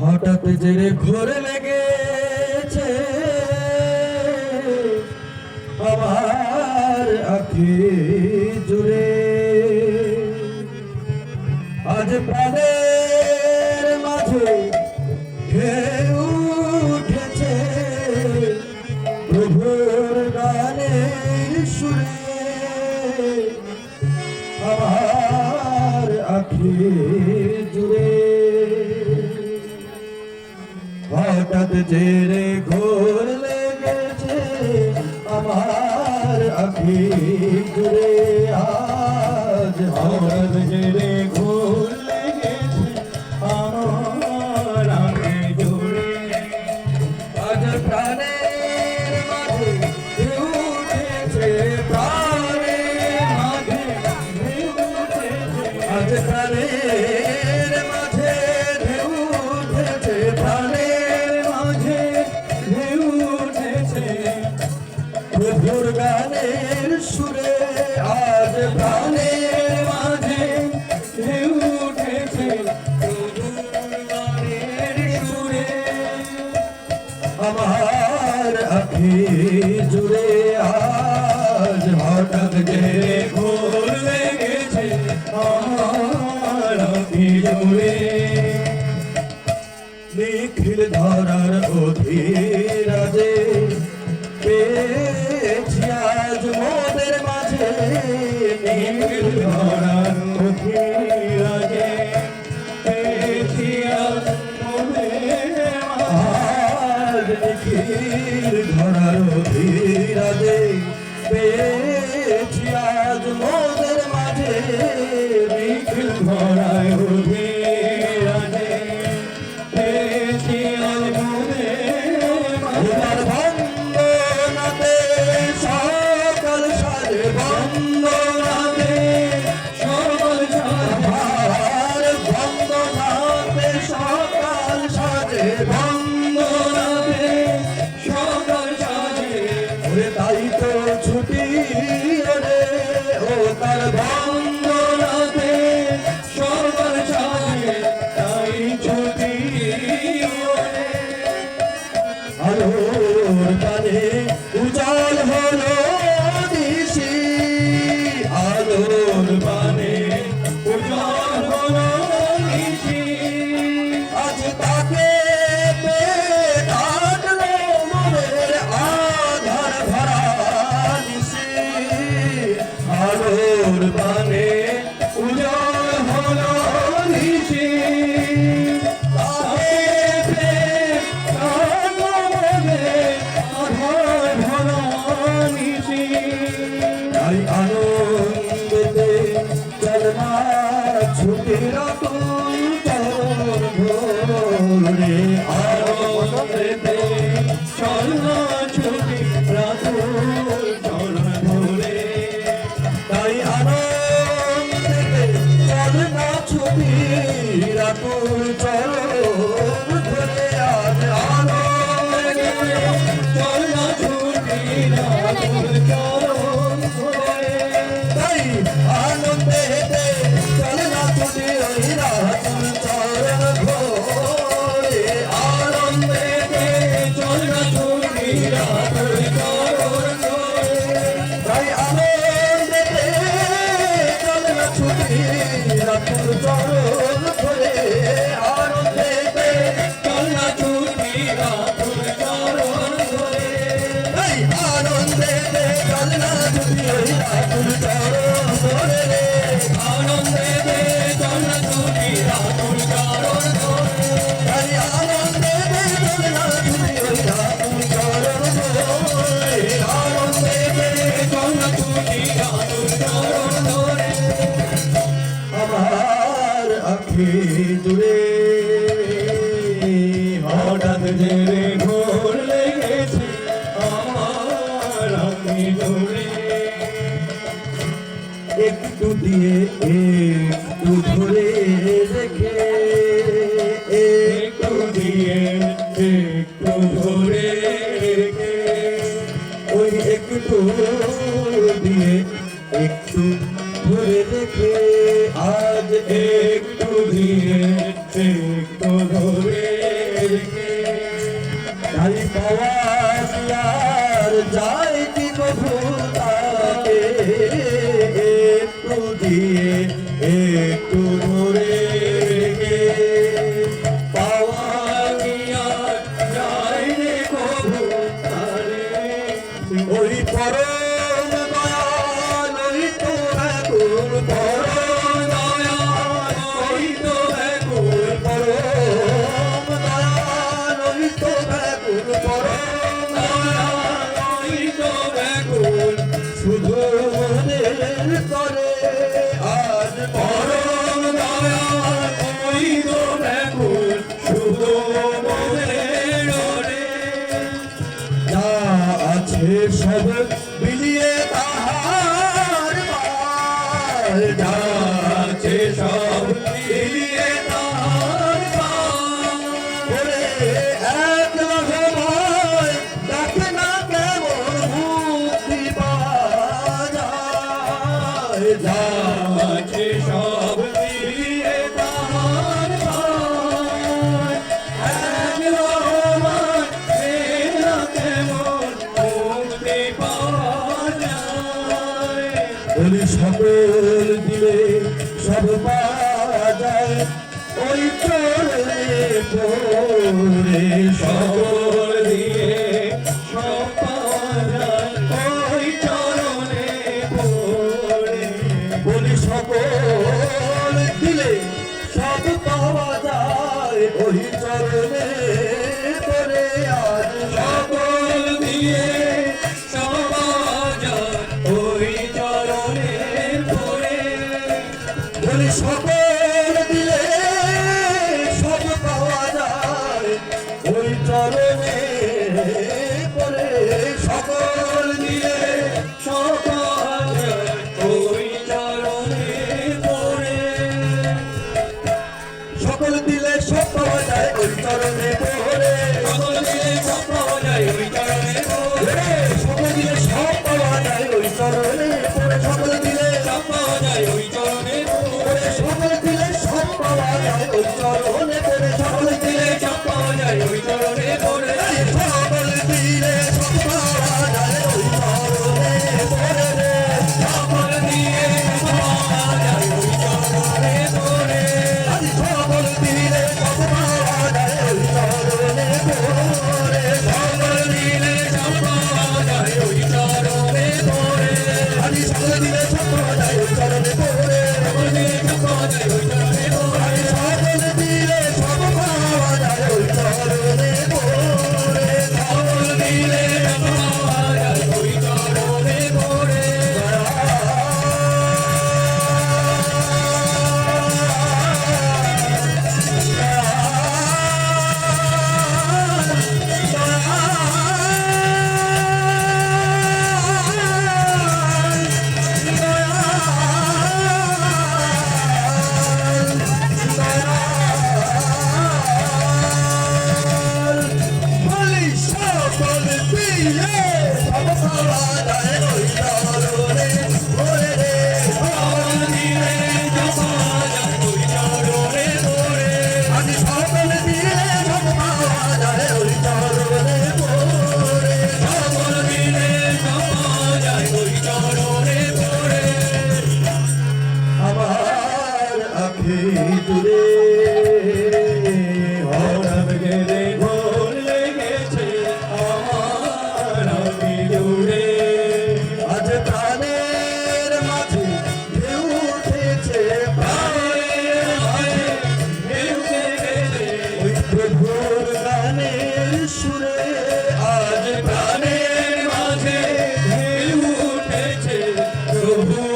হঠাৎ জেরে ঘরে লেগেছে। আমার আখি জুড়ে। আজ প্রাণে আখির আজ হঠাৎ জেরে খুলে গেছে আমার আমি জুড়ে। আজ প্রাণের মাঝে উঠেছে, প্রাণের মাঝে উঠেছে। আজ প্রাণের নিখিল ধরার অধীরাজে। পেয়েছি আজ মোদের মাঝে নিখিল ধরার রাখুন চরণ আমার ধরে। একটু দিয়ে একটু ধরে রেখে, একটু দিয়ে একটু ধরে রেখে। ওই একটু দিয়ে একটু ধরে রেখে, আজ একটু দিয়ে একটু ধরে যাই কি কবুল তাকে? একটু দিয়ে সদর বলি সকল দিলে সব যায়। ওই চলে পড়ে সকল দিলে সব যায়। ওই চরণে সকল দিলে Bye. Lord. Gracias.